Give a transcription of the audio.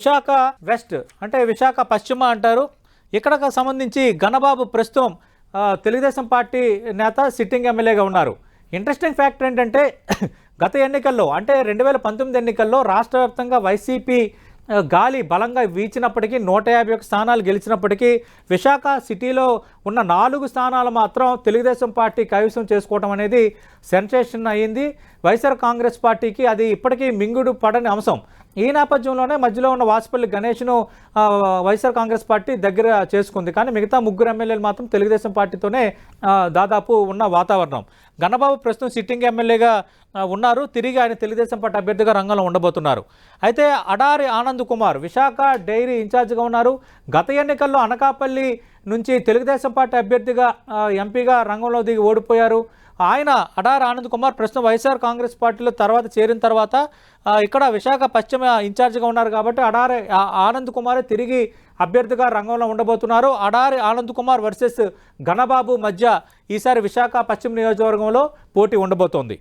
Visakha west అంటే విశాఖ పశ్చిమ అంటారు. ఇక్కడకు సంబంధించి గణబాబు ప్రస్తుతం తెలుగుదేశం పార్టీ నేత సిట్టింగ్ ఎమ్మెల్యేగా ఉన్నారు. ఇంట్రెస్టింగ్ ఫ్యాక్టర్ ఏంటంటే గత ఎన్నికల్లో అంటే రెండు వేల పంతొమ్మిది ఎన్నికల్లో రాష్ట్ర వ్యాప్తంగా వైసీపీ గాలి బలంగా వీచినప్పటికీ నూట యాభై ఒక స్థానాలు గెలిచినప్పటికీ విశాఖ సిటీలో ఉన్న నాలుగు స్థానాలు మాత్రం తెలుగుదేశం పార్టీ కైవసం చేసుకోవడం అనేది సెన్సేషన్ అయ్యింది. వైఎస్ఆర్ కాంగ్రెస్ పార్టీకి అది ఇప్పటికీ మింగుడు పడని అంశం. ఈ నేపథ్యంలోనే మధ్యలో ఉన్న వాసుపల్లి గణేష్ను వైఎస్ఆర్ కాంగ్రెస్ పార్టీ దగ్గర చేసుకుంది. కానీ మిగతా ముగ్గురు ఎమ్మెల్యేలు మాత్రం తెలుగుదేశం పార్టీతోనే దాదాపు ఉన్న వాతావరణం. గణబాబు ప్రస్తుతం సిట్టింగ్ ఎమ్మెల్యేగా ఉన్నారు. తిరిగి ఆయన తెలుగుదేశం పార్టీ అభ్యర్థిగా రంగంలో ఉండబోతున్నారు. అయితే అడారి ఆనంద్ కుమార్ విశాఖ డైరీ ఇన్ఛార్జిగా ఉన్నారు. గత ఎన్నికల్లో అనకాపల్లి నుంచి తెలుగుదేశం పార్టీ అభ్యర్థిగా ఎంపీగా రంగంలో దిగి ఓడిపోయారు. ఆయన అడార్ ఆనంద్ కుమార్ ప్రస్తుతం వైఎస్ఆర్ కాంగ్రెస్ పార్టీలో తర్వాత చేరిన తర్వాత ఇక్కడ విశాఖ పశ్చిమ ఇన్ఛార్జిగా ఉన్నారు కాబట్టి అడారి ఆ- ఆనంద్ కుమార్ తిరిగి అభ్యర్థిగా రంగంలో ఉండబోతున్నారు. అడారి ఆనంద్ కుమార్ వర్సెస్ ఘనబాబు మధ్య ఈసారి విశాఖ పశ్చిమ నియోజకవర్గంలో పోటీ ఉండబోతోంది.